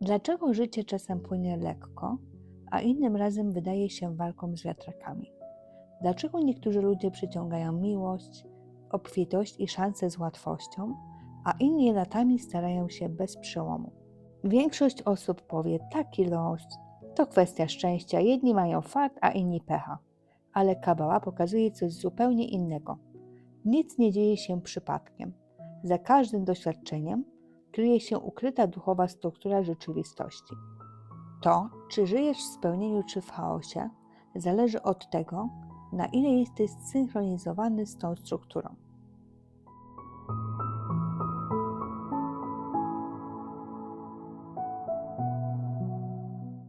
Dlaczego życie czasem płynie lekko, a innym razem wydaje się walką z wiatrakami? Dlaczego niektórzy ludzie przyciągają miłość, obfitość i szanse z łatwością, a inni latami starają się bez przełomu? Większość osób powie taki los, to kwestia szczęścia, jedni mają fart, a inni pecha. Ale Kabała pokazuje coś zupełnie innego. Nic nie dzieje się przypadkiem. Za każdym doświadczeniem kryje się ukryta duchowa struktura rzeczywistości. To, czy żyjesz w spełnieniu czy w chaosie, zależy od tego, na ile jesteś zsynchronizowany z tą strukturą.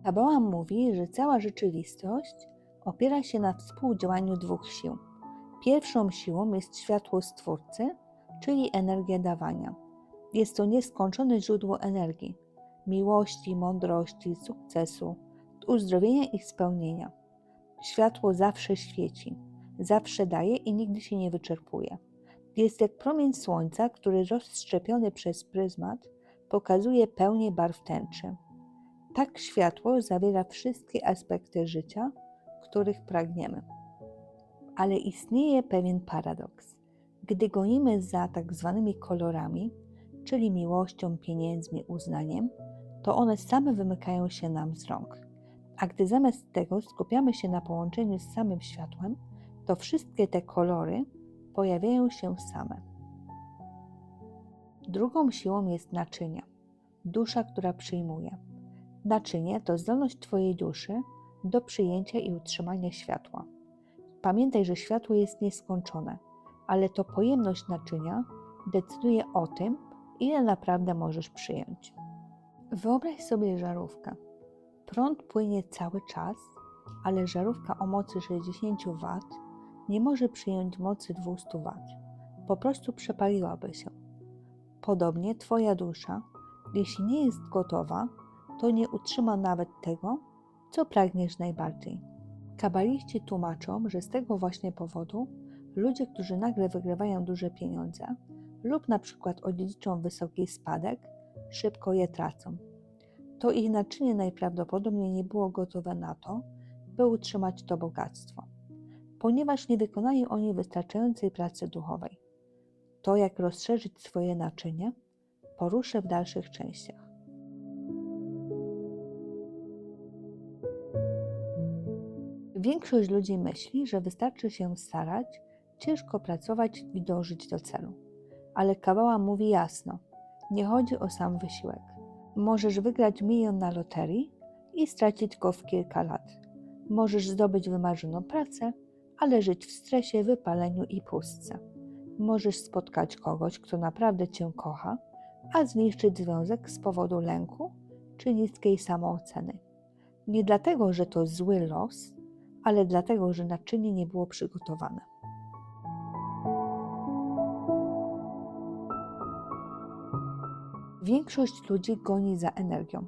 Kabała mówi, że cała rzeczywistość opiera się na współdziałaniu dwóch sił. Pierwszą siłą jest światło Stwórcy, czyli energia dawania. Jest to nieskończone źródło energii, miłości, mądrości, sukcesu, uzdrowienia i spełnienia. Światło zawsze świeci, zawsze daje i nigdy się nie wyczerpuje. Jest jak promień słońca, który rozszczepiony przez pryzmat pokazuje pełnię barw tęczy. Tak światło zawiera wszystkie aspekty życia, których pragniemy. Ale istnieje pewien paradoks. Gdy gonimy za tak zwanymi kolorami, czyli miłością, pieniędzmi, uznaniem, to one same wymykają się nam z rąk. A gdy zamiast tego skupiamy się na połączeniu z samym światłem, to wszystkie te kolory pojawiają się same. Drugą siłą jest naczynie, dusza, która przyjmuje. Naczynie to zdolność Twojej duszy do przyjęcia i utrzymania światła. Pamiętaj, że światło jest nieskończone, ale to pojemność naczynia decyduje o tym, ile naprawdę możesz przyjąć. Wyobraź sobie żarówkę. Prąd płynie cały czas, ale żarówka o mocy 60 W nie może przyjąć mocy 200 W. Po prostu przepaliłaby się. Podobnie Twoja dusza, jeśli nie jest gotowa, to nie utrzyma nawet tego, co pragniesz najbardziej. Kabaliści tłumaczą, że z tego właśnie powodu ludzie, którzy nagle wygrywają duże pieniądze lub na przykład odziedziczą wysoki spadek, szybko je tracą. To ich naczynie najprawdopodobniej nie było gotowe na to, by utrzymać to bogactwo, ponieważ nie wykonają oni wystarczającej pracy duchowej. To, jak rozszerzyć swoje naczynie, poruszę w dalszych częściach. Większość ludzi myśli, że wystarczy się starać, ciężko pracować i dążyć do celu. Ale Kabała mówi jasno: nie chodzi o sam wysiłek. Możesz wygrać milion na loterii i stracić go w kilka lat. Możesz zdobyć wymarzoną pracę, ale żyć w stresie, wypaleniu i pustce. Możesz spotkać kogoś, kto naprawdę cię kocha, a zniszczyć związek z powodu lęku czy niskiej samooceny. Nie dlatego, że to zły los, ale dlatego, że naczynie nie było przygotowane. Większość ludzi goni za energią.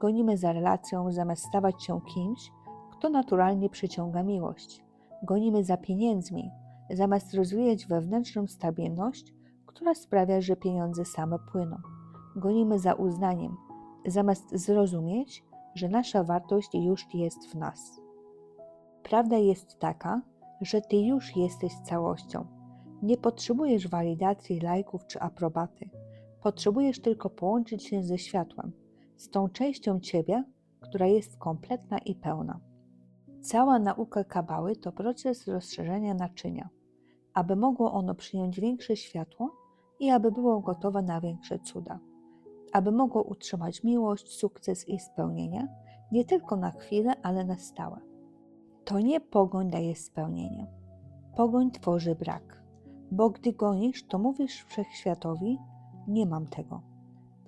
Gonimy za relacją, zamiast stawać się kimś, kto naturalnie przyciąga miłość. Gonimy za pieniędzmi, zamiast rozwijać wewnętrzną stabilność, która sprawia, że pieniądze same płyną. Gonimy za uznaniem, zamiast zrozumieć, że nasza wartość już jest w nas. Prawda jest taka, że ty już jesteś całością. Nie potrzebujesz walidacji, lajków czy aprobaty. Potrzebujesz tylko połączyć się ze światłem, z tą częścią ciebie, która jest kompletna i pełna. Cała nauka kabały to proces rozszerzenia naczynia, aby mogło ono przyjąć większe światło i aby było gotowe na większe cuda, aby mogło utrzymać miłość, sukces i spełnienie nie tylko na chwilę, ale na stałe. To nie pogoń daje spełnienie. Pogoń tworzy brak, bo gdy gonisz, to mówisz wszechświatowi: Nie mam tego.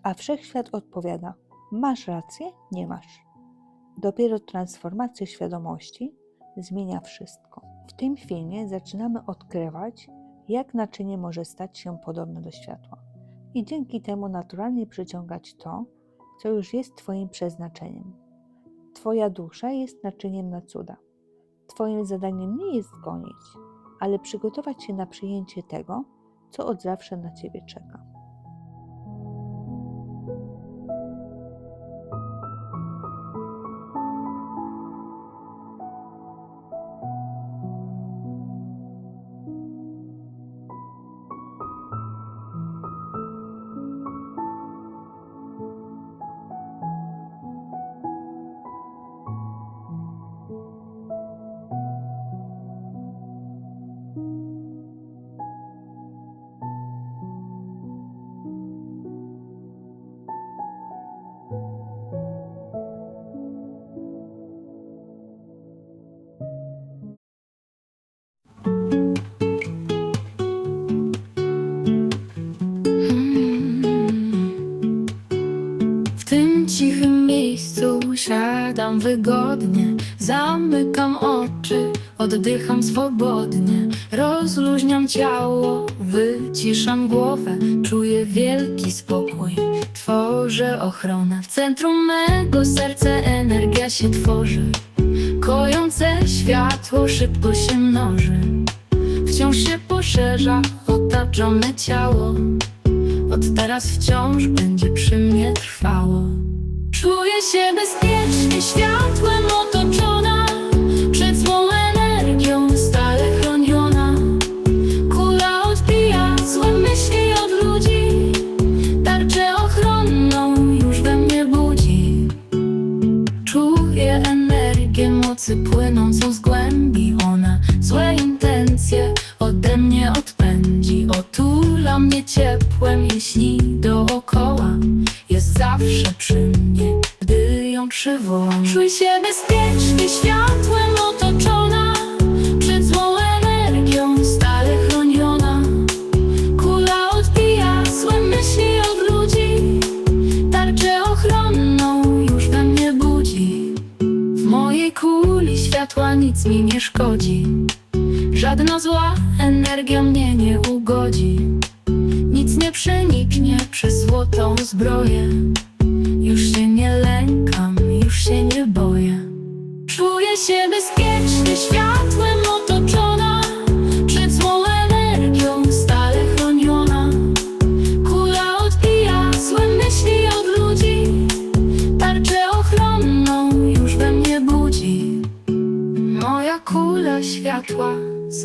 A wszechświat odpowiada: Masz rację, nie masz. Dopiero transformacja świadomości zmienia wszystko. W tym filmie zaczynamy odkrywać, jak naczynie może stać się podobne do światła i dzięki temu naturalnie przyciągać to, co już jest Twoim przeznaczeniem. Twoja dusza jest naczyniem na cuda. Twoim zadaniem nie jest gonić, ale przygotować się na przyjęcie tego, co od zawsze na Ciebie czeka. Wygodnie, zamykam oczy, oddycham swobodnie, rozluźniam ciało, wyciszam głowę, czuję wielki spokój, tworzę ochronę. W centrum mego serca energia się tworzy, kojące światło szybko się mnoży, wciąż się poszerza, otaczone ciało. Od teraz wciąż będzie przy mnie trwało. Czuję się bezpiecznie, światłem otoczona, przywołam Czuję się bezpiecznie, światłem otoczona. Przed złą energią stale chroniona. Kula odbija złe myśli od ludzi. Tarczę ochronną już we mnie budzi. W mojej kuli światła nic mi nie szkodzi. Żadna zła energia mnie nie ugodzi. Nic nie przeniknie przez złotą zbroję. Już się nie lękam,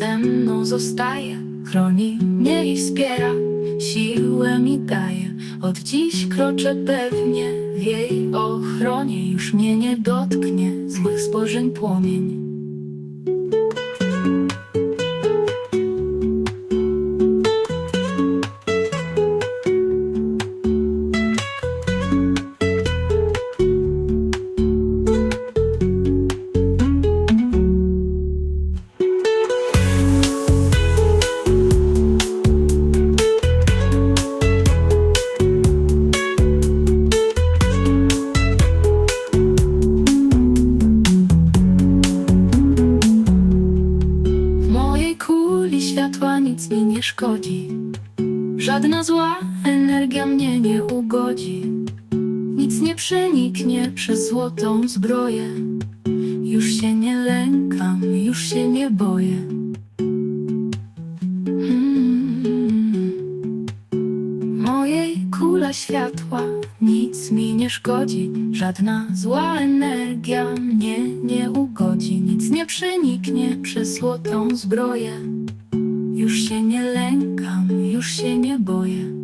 ze mną zostaje Chroni mnie i wspiera, siłę mi daje. Od dziś kroczę pewnie w jej ochronie Już mnie nie dotknie złych spojrzeń płomień Żadna zła energia mnie nie ugodzi. Nic nie przeniknie przez złotą zbroję. Już się nie lękam, już się nie boję. Mm. Mojej kula światła nic mi nie szkodzi. Żadna zła energia mnie nie ugodzi. Nic nie przeniknie przez złotą zbroję Już się nie lękam, już się nie boję